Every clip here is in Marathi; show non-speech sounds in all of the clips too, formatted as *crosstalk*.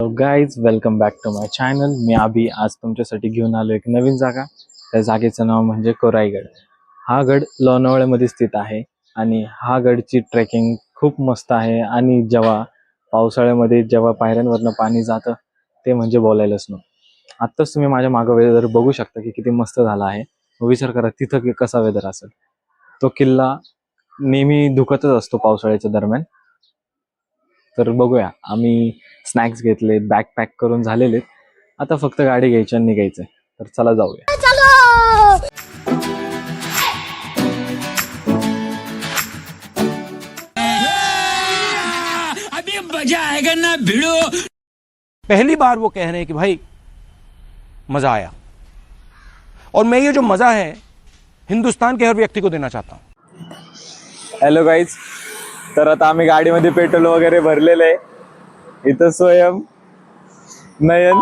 Guys welcome back to my channel मी अभि आज तुमच्यासाठी घेऊन आलो एक नवीन जागा. त्या जागेचं नाव म्हणजे कोराईगड. हा गड लोणावळ्यामध्ये स्थित आहे आणि हा गडची ट्रेकिंग खूप मस्त आहे आणि जेव्हा पावसाळ्यामध्ये जेव्हा पायऱ्यांवरनं पाणी जातं ते म्हणजे बोलायलाच नको. आत्ताच तुम्ही माझ्या मागं वेदर बघू शकता की किती मस्त झाला आहे. विचार करा तिथं कसा वेदर असेल. तो किल्ला नेहमी धुकतच असतो पावसाळ्याच्या दरम्यान. तर बघूया. आम्ही स्नॅक्स घेतले बॅग पॅक करून झालेले आता फक्त गाडी घ्यायची आणि निघायचंय. तर चला जाऊया. अभी मज़ा आएगा ना भिड़ो पहली बार वो कह रहे हैं कि भाई मज़ा आया। और मैं ये जो मज़ा है हिंदुस्तान के हर व्यक्ति को देना चाहता हूँ। हेलो गाईज तर आता आम्ही गाडीमध्ये पेट्रोल वगैरे भरलेलं आहे. इथं स्वयं नयन.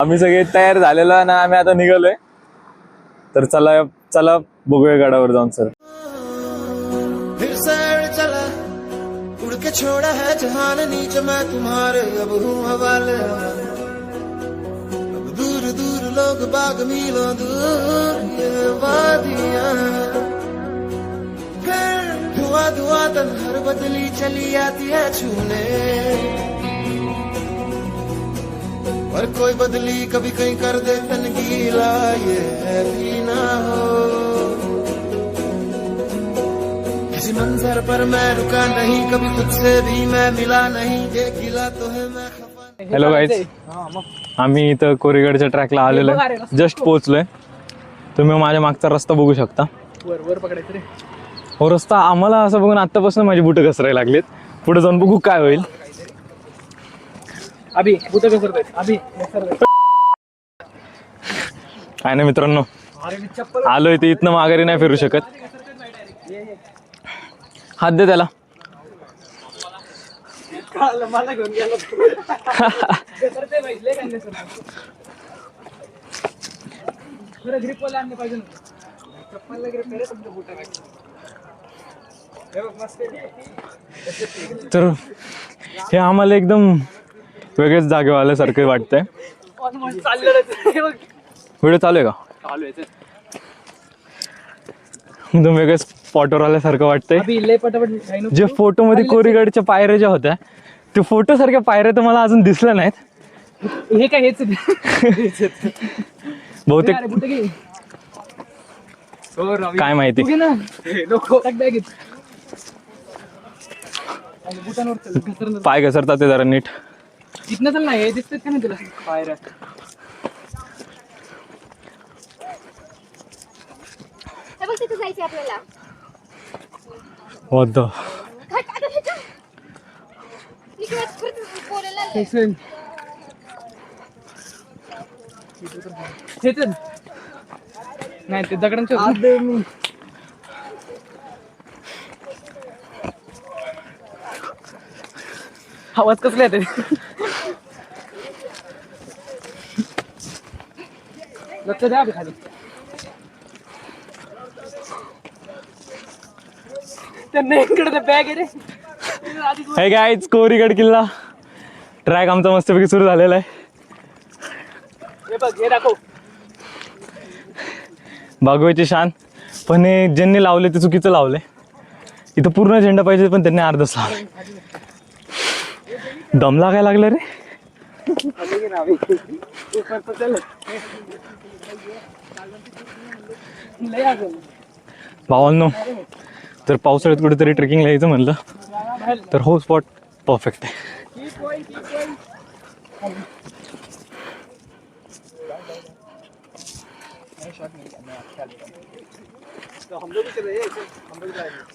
आम्ही सगळे तयार झालेलो आहे ना आम्ही आता निघालोय. तर चला चला बघूया गडावर जाऊन सर छोड़ा है जहान नीच मैं तुम्हारे अब हूँ हवाले। अब दूर दूर लोग बाग मिलो दूर। बदली चली आती है छूने। और कोई बदली कभी कहीं कर दे तन गीला ये है भी ना हो। किसी मंजर पर मैं रुका नहीं कभी तुझसे भी मैं मिला नहीं ये गिला तो है मैं हॅलो गाईज आम्ही इथं कोरीगडच्या ट्रॅकला आलेलो आहे. जस्ट पोहोचलोय. तुम्ही माझ्या मागचा रस्ता बघू शकता. वर वर पकडायचं रे. हो रस्ता आम्हाला असं बघून आतापासून माझी बुटं घसरायला लागलीत. पुढे जाऊन बघू काय होईल. अभि काय नाही मित्रांनो आलोय ते इथनं माघारी नाही फिरू शकत. हात दे त्याला. ग्रिप वाला आणलं पाहिजे तर हे आम्हाला एकदम वेगळेच जागेवर आल्यासारखं वाटतंय. हे व्हिडिओ चालू आहे का चालू आहे ते. एकदम वेगळ्याच स्पॉटवर आल्यासारखं वाटतंय जे फोटो मध्ये कोरीगडच्या पायऱ्या ज्या होत्या ते फोटो सारख्या पायऱ्या तर मला अजून दिसल्या नाहीत हे काय हेच. बहुतेक. हो. काय माहिती तू घे ना नको टाक bag त. आणि बुटांवर. पाय घसरतात ते जरा नीट. इथनं चल ना हे दिसतात का नाही तुला? पायऱ्या तिथे जायचं आपल्याला. नाही ते दगडांच्या आवाज कसला येते लक्ष द्या खाली. त्यांना बॅग रे. हे काय कोरीगड किल्ला. ट्रॅक आमचा मस्तपैकी सुरू झालेला आहे. हे बघ हे दाखव. बागवायचे शान. पण हे ज्यांनी लावले ते चुकीचं लावले. इथं पूर्ण झेंडा पाहिजे पण त्यांनी अर्धच लावले. दम लागायला लागलं रे. भावांनो तर पावसाळ्यात कुठेतरी ट्रेकिंगला यायचं म्हणलं तर हो स्पॉट परफेक्ट आहे.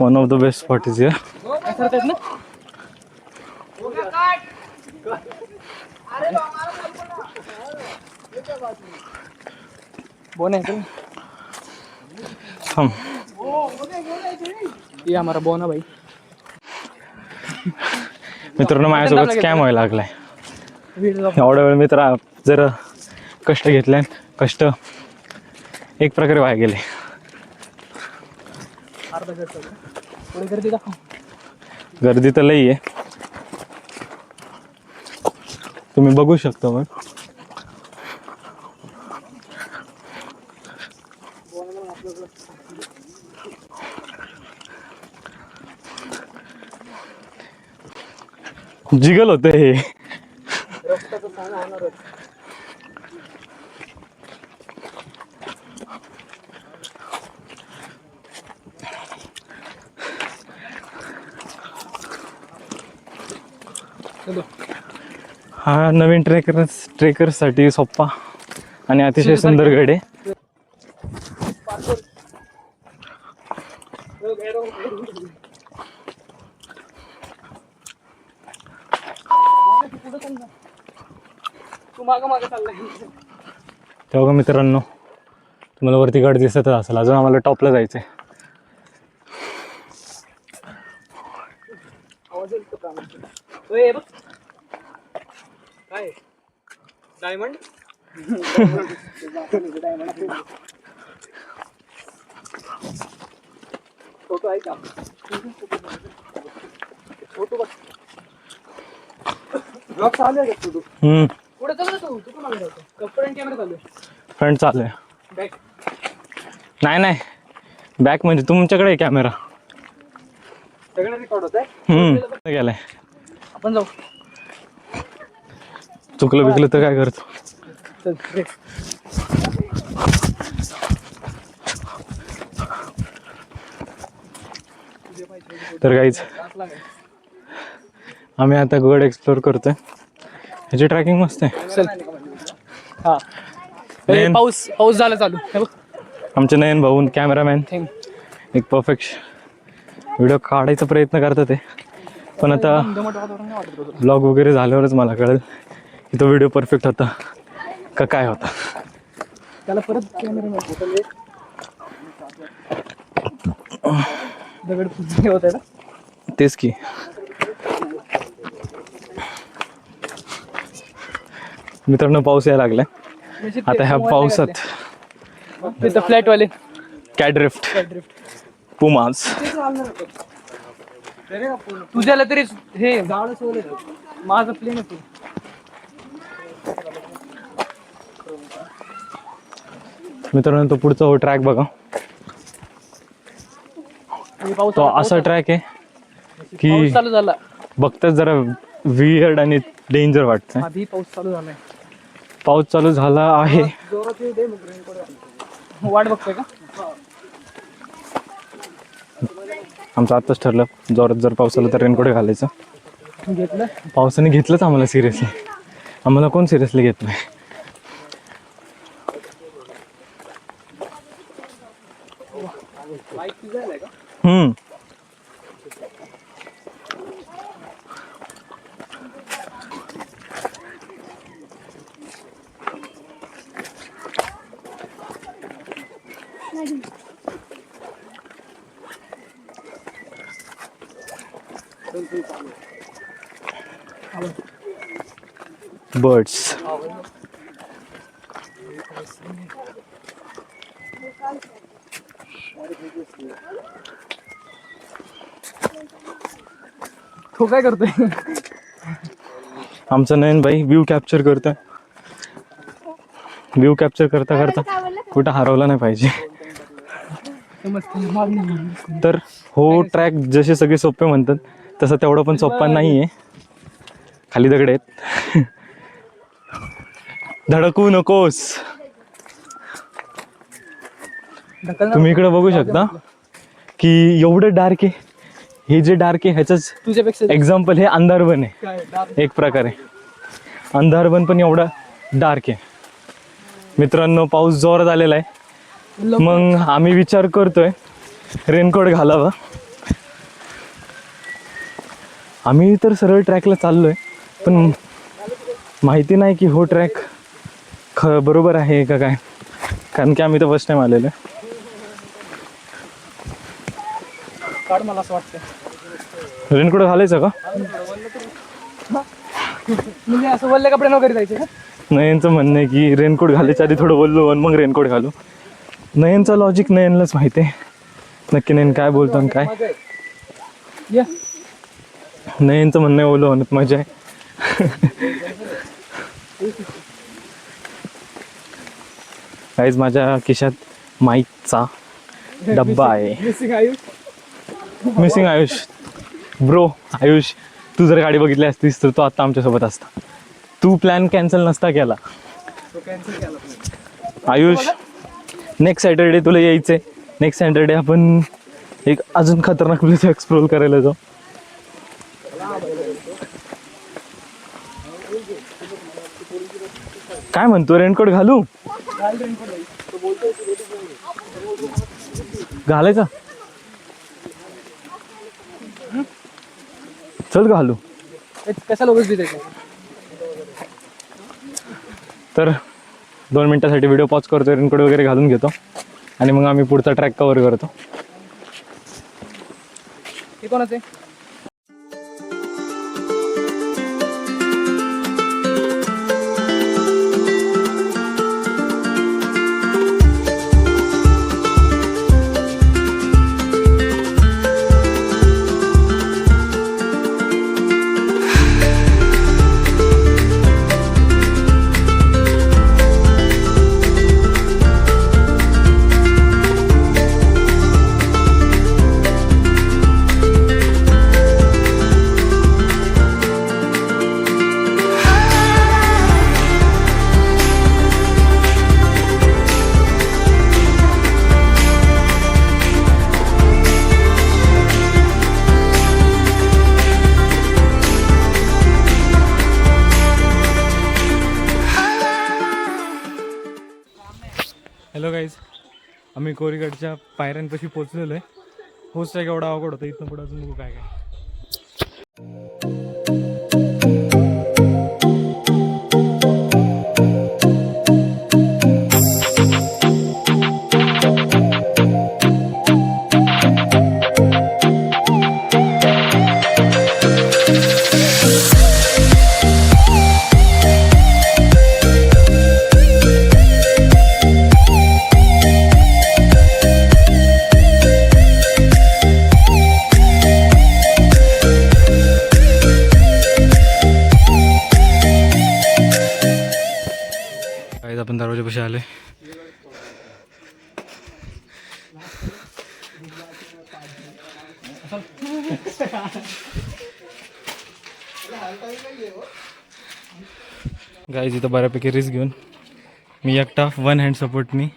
One of the best spot is here bone है थांब ये हमारा बोन भाई। मित्रांनो माझ्यासोबत स्कॅम व्हायला लागलाय. एवढा वेळ मित्र जर कष्ट घेतले. कष्ट एक प्रकारे वाया गेले. गर्दी तर लई आहे. तुम्ही बघू शकता मग जिगल होतं हे हा नवीन ट्रेकर्स ट्रेकर्ससाठी सोप्पा आणि अतिशय सुंदर गड आहे. तेव्हा मित्रांनो तुम्हाला वरती गड दिसतच असेल. अजून आम्हाला टॉपला जायचंय आवाज येईल तो कानात. ओय, हे बघ काय डायमंड फोटो आहे का फोटो बघ ब्लॉग चालू आहे का फोटो हम्म. पुढे चालू आहे तू तू मागे जातो. कपडे कॅमेरा चालू आहे. फ्रंट चालू आहे. बॅक नाही नाही. बॅक म्हणजे तुमच्याकडे आहे कॅमेरा सगळं रेकॉर्ड होत आहे हम्म. गेलाय. आपण जाऊ. चुकलं बिकलं तर काय करतो. तर काहीच आम्ही आता गड एक्सप्लोर करतोय. ह्याची ट्रॅकिंग मस्त आहे. चल. हा. ए, नयन. पाऊस पाऊस झाला चालू. हे बघ. आमचे नयन भाऊन कॅमेरामॅन थँक एक परफेक्ट व्हिडिओ काढायचा प्रयत्न करतात ते. पण आता दमट वातावरण नाही वाटत होतं. ब्लॉग वगैरे झाल्यावरच मला कळेल की तो व्हिडिओ परफेक्ट होता. का काय होता? त्याला परत कॅमेरा दगड होत ना तेच की. मित्रांनो पाऊस यायला लागलाय. म्हणजे आता ह्या पावसात फ्लॅट वाले कॅड्रिफ्ट पुमाज. तुझ्याला तरी हे झाड माझं प्लेन आहे मित्रांनो तो पुढचा हो ट्रॅक बघा. तो असा ट्रॅक आहे. की पाऊस चालू झाला. बघताच जरा वियर्ड आणि डेंजर वाटतंय. आधी पाऊस चालू झालाय. पाऊस चालू झाला आहे. वाट बघतोय का? आमचं आत्ताच ठरलं जोरात जर पाऊस आला तर रेनकोट घालायचं. घेतलं? पावसाने घेतलंच आम्हाला सिरियसली आम्हाला कोण सिरियसली घेत नाही आहे का तो काय करतोय? आमचा नयन भाई व्ह्यू कॅप्चर करतोय. व्ह्यू कॅप्चर करता करता कुठं हरवला नाही पाहिजे. तर हो ट्रॅक जसे सगळे सोपे म्हणतात तसं तेवढं पण सोपा नाही आहे खाली दगड आहेत. धडकू नकोस. तुम्ही इकडे बघू शकता की एवढं डार्क आहे. हे जे डार्क आहे ह्याचंच तुझ्यापेक्षा एक्झाम्पल हे अंधारबन आहे. एक प्रकारे अंधारबन पण एवढा डार्क आहे. मित्रांनो पाऊस जोरात आलेला आहे. मग आम्ही विचार करतोय रेनकोट घालावा. आम्ही तर सरळ ट्रॅकला चाललोय पण माहिती नाही की हो ट्रॅक ख बरोबर आहे का काय? कारण की आम्ही तर फर्स्ट टाइम आलेलो आहे. काढ मला असं वाटतं रेनकोट घालायचं का? म्हणजे असं वल्ले कपडे नवघरी जायचे का? नयनचं म्हणणं आहे की रेनकोट घालायच्या आधी थोडं बोललो आणि मग रेनकोट घालू. नयनचा लॉजिक नयनलाच माहिती आहे. नक्की नयन काय बोलतो आणि काय. नयनचं म्हणणं आहे ओलं म्हणत मजा आहे. काहीच माझ्या खिशात माईकचा डब्बा आहे. मिसिंग आयुष ब्रो आयुष तू जर गाडी बघितली असतीस तर तो आता आमच्यासोबत असता. तू प्लॅन कॅन्सल नसता केला. आयुष नेक्स्ट सॅटरडे तुला यायचंय. नेक्स्ट सॅटरडे आपण एक अजून खतरनाक प्लेस एक्सप्लोर करायला जाऊ. काय म्हणतो रेनकोट घालू? घालायचा? चल घालू कशाला उभीच त्याच्या तर दोन मिनिटासाठी व्हिडिओ पॉज करतो रेनकोट वगैरे घालून घेतो. आणि मग आम्ही पुढचा ट्रॅक कव्हर करतो. हे कोणाचं आम्ही कोरीगडच्या पायऱ्यांपाशी पोचलेलो आहे. होस्ट आहे एवढा अवघड होतं. इथं पुढे अजून काय काय. गाईज इथं बऱ्यापैकी रिस्क घेऊन मी एकटा वन हँड सपोर्टनी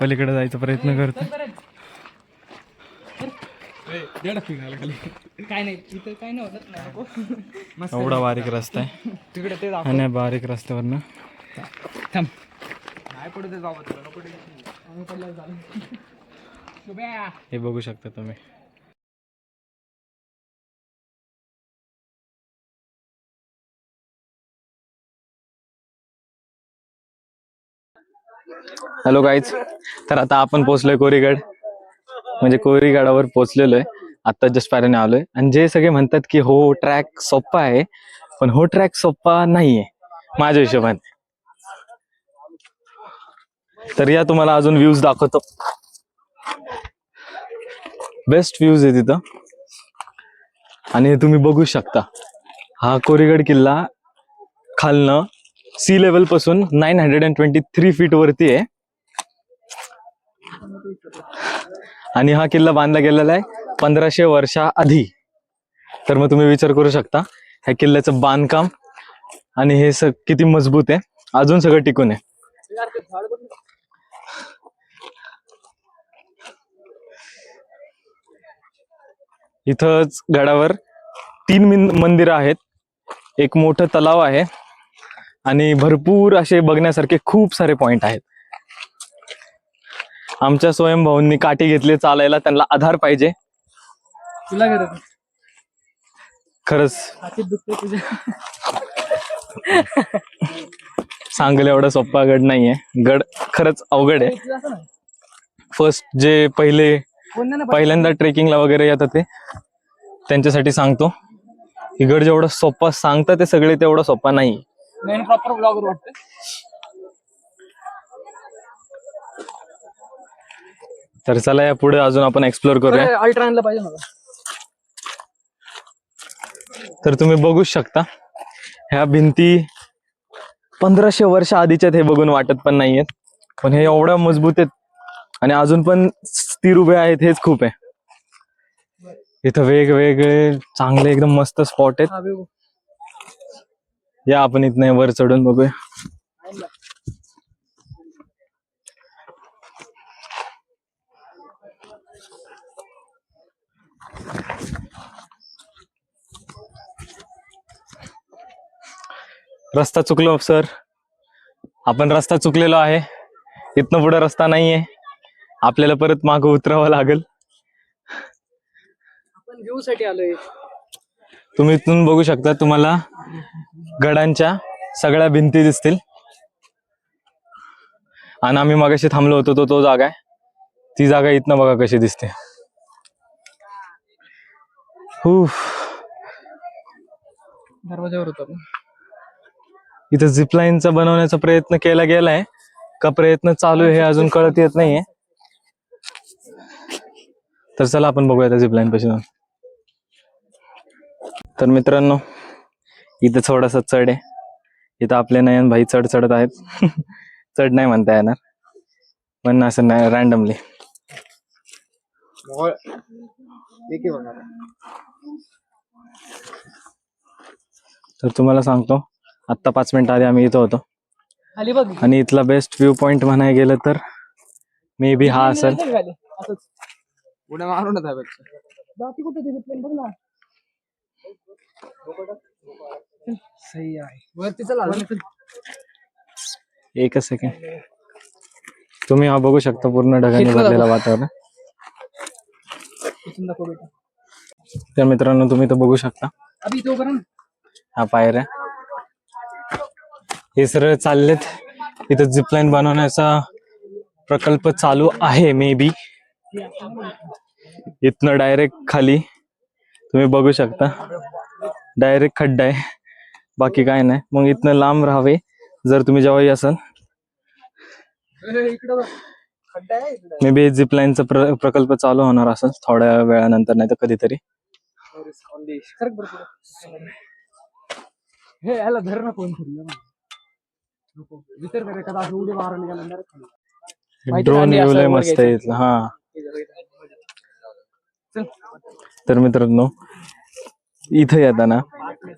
पलीकडे जायचा प्रयत्न करतो *laughs* एवढा बारीक रस्ता आहे. तिकडे ते दाखव. आणि या बारीक रस्त्यावरनं थांब. *laughs* हे बघू शकता तुम्ही. हॅलो गाईज तर आता आपण पोहोचलोय कोरीगड. म्हणजे कोरीगडावर पोहोचलेलो आहे आता जस्ट पायऱ्याने आलोय. आणि जे सगळे म्हणतात की हो ट्रॅक सोप्पा आहे पण हो ट्रॅक सोप्पा नाहीये. माझ्या हिशोबाने. तर या तुम्हाला अजून व्ह्यूज दाखवतो. बेस्ट व्ह्यूज आहे तिथं. आणि तुम्ही बघू शकता. हा कोरीगड किल्ला खालनं sea लेवलपासून nine hundred and twenty three feet वरती आहे. आणि हा किल्ला बांधला गेलेला आहे पंधराशे वर्षा आधी. तर मग तुम्ही विचार करू शकता ह्या किल्ल्याचं बांधकाम आणि हे स किती मजबूत आहे. अजून सगळं टिकून आहे. इथंच गडावर तीन मिन- मंदिरं आहेत. एक मोठं तलाव आहे. आणि भरपूर असे बघण्यासारखे खूप सारे पॉइंट आहेत. आमच्या स्वयंभाऊंनी काठी घेतले चालायला त्यांना आधार पाहिजे. तुला गरज खरंच. हातीत दुखते तुझ्या. सांगल एवढा सोप्पा गड नाहीये. गड खरंच अवघड आहे. फर्स्ट जे पहिले पहिल्यांदा ट्रेकिंगला वगैरे येतात ते त्यांच्यासाठी सांगतो. की गड जेवढा सोप्पा सांगतात ते सगळे तेवढा सोप्पा नाही. तर चला या पुढे अजून आपण एक्सप्लोर करूया. अल्ट्रा आणलं पाहिजे मला. तर तुम्ही बघू शकता ह्या भिंती पंधराशे वर्ष आधीच्यात हे बघून वाटत पण नाहीयेत. पण हे एवढ्या मजबूत आहेत आणि अजून पण स्थिर उभे आहेत हेच खूप आहे. इथं वेगवेगळे चांगले एकदम मस्त स्पॉट आहेत. या आपण इथनं वर चढून बघूया. रस्ता चुकलो सर आपण रस्ता चुकलेलो आहे. इथनं पुढे रस्ता नाहीये. आपल्याला परत मागं उतरावं लागेल. आपण व्ह्यू साठी आलोय. तुम्ही इथून बघू शकता तुम्हाला गडांच्या सगळ्या भिंती दिसतील. आणि आम्ही मगाशी थांबलो होतो तो तो जागा आहे. ती जागा इथनं बघा कशी दिसते. हुफ. दरवाजावर होतो इथं झिपलाईनचा बनवण्याचा प्रयत्न केला गेलाय. का प्रयत्न चालू आहे हे अजून कळत येत नाहीये. तर चला आपण बघूया त्या झिपलाईन पाशी जाऊन. तर मित्रांनो इथं थोडासा चढ आहे. इथं आपले नयन भाई चढ चढत आहेत. *laughs* चढ नाही म्हणता येणार. पण असं नाही रॅन्डमली तर तुम्हाला सांगतो आत्ता पाच मिनिटं आधी आम्ही इथं होतो. खाली बघ आणि इथला बेस्ट व्ह्यू पॉइंट म्हणाय गेलं तर मे बी हा असेल. उड्या मारूनच आहे बघ. बाकी कुठे दिली प्लेन बघ ना. सही आहे. वरती चला एकच सेकंड तुम्ही हा बघू शकता पूर्ण ढगाने भरलेला. वातावरण. तर मित्रांनो तुम्ही तर बघू शकता. हा पायऱ्या हे सरळ चाललेत. इथं झिपलाईन बनवण्याचा प्रकल्प चालू आहे मे बी इथनं डायरेक्ट खाली तुम्ही बघू शकता. डायरेक्ट खड्डा आहे. बाकी काय नाही. मग इथनं लांब राहावे जर तुम्ही जेव्हाही असाल. मे बी झिपलाईनचा प्र प्रकल्प चालू होणार असेल थोड्या वेळानंतर नाही तर कधीतरी. हे याला धर ना कोण विचार कर असं उडी ड्रोन नाही, येऊ असं लय वर मस्त. आहे इथलं हा. तर मित्रांनो इथं येताना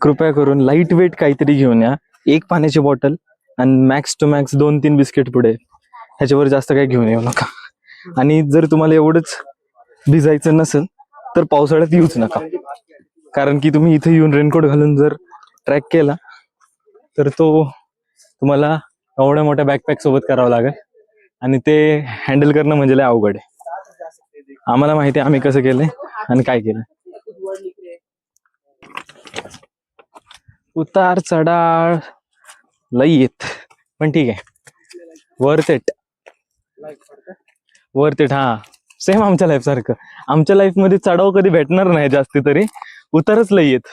कृपया करून लाइट वेट काहीतरी घेऊन या. एक पाण्याची बॉटल आणि मॅक्स टू मॅक्स दोन तीन बिस्किट पुढे. ह्याच्यावर जास्त काही घेऊन येऊ नका. आणि जर तुम्हाला एवढंच भिजायचं नसेल तर पावसाळ्यात येऊच नका. कारण की तुम्ही इथे येऊन रेनकोट घालून जर ट्रॅक केला तर तो तुम्हाला एवढ्या मोठ्या बॅकपॅक सोबत करावं लागेल. आणि ते हँडल करणं म्हणजे लय अवघड आहे. आम्हाला माहिती आहे आम्ही कसं केलंय आणि काय केलं उतार चढाळ लई येत पण ठीक आहे. वर्थ इट इट हा सेम आमच्या लाईफ सारखं. आमच्या लाईफमध्ये चढाव कधी भेटणार नाही जास्ती तरी. उतारच लई येत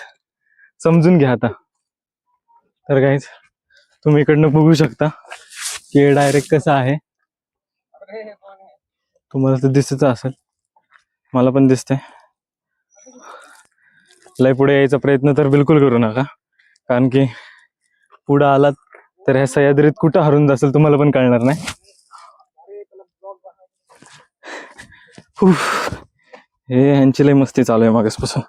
समजून घ्या आता. तर काहीच तुम्ही इकडनं बघू शकता की डायरेक्ट कसं आहे. तुम्हाला तर दिसतच असेल. मला पण दिसतंय. लय पुढे यायचा प्रयत्न तर बिलकुल करू नका. कारण की पुढे आलात तर ह्या सह्याद्रीत कुठं हरून जासेल तुम्हाला पण कळणार नाही. हे ह्यांची लय मस्ती चालू आहे मागासपासून.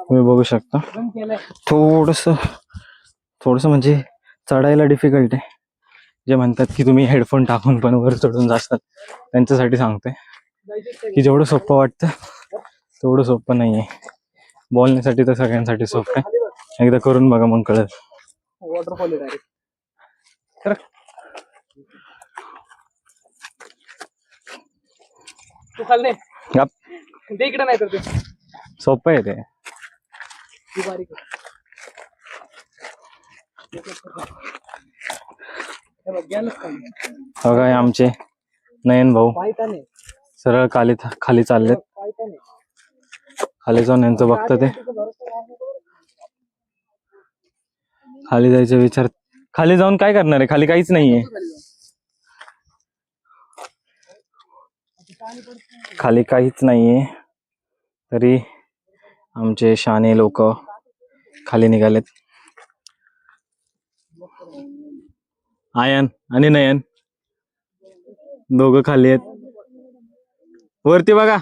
तुम्ही बघू शकता. थोडस थोडस म्हणजे चढायला डिफिकल्ट आहे. जे म्हणतात की तुम्ही हेडफोन टाकून पण वर चढून जातात. त्यांच्यासाठी सांगतोय. की जेवढं सोपं वाटतं तेवढं सोपं नाही आहे बोलण्यासाठी तर सगळ्यांसाठी सोपं आहे. एकदा करून बघा मग कळत वॉटरफॉल डायरेक्ट तू खाल गप. ते इकडे नाही तर ते. सोपं आहे ते. ती बारीक आहे. हे बघ, गेलंच खाली. बघा हे आमचे नयन भाऊ. पायताने. सरळ खाली खाली चाललेत. पायताने. खाली जाऊन यांचं बघतं ते. खाली जायचे विचार खाली जाऊन काय करणार आहे? खाली काहीच नाहीये. खाली काहीच नाही आहे तरी आमचे शाने लोक खाली निघालेत. आयन आणि नयन. दोघं खाली आहेत. वरती बघा.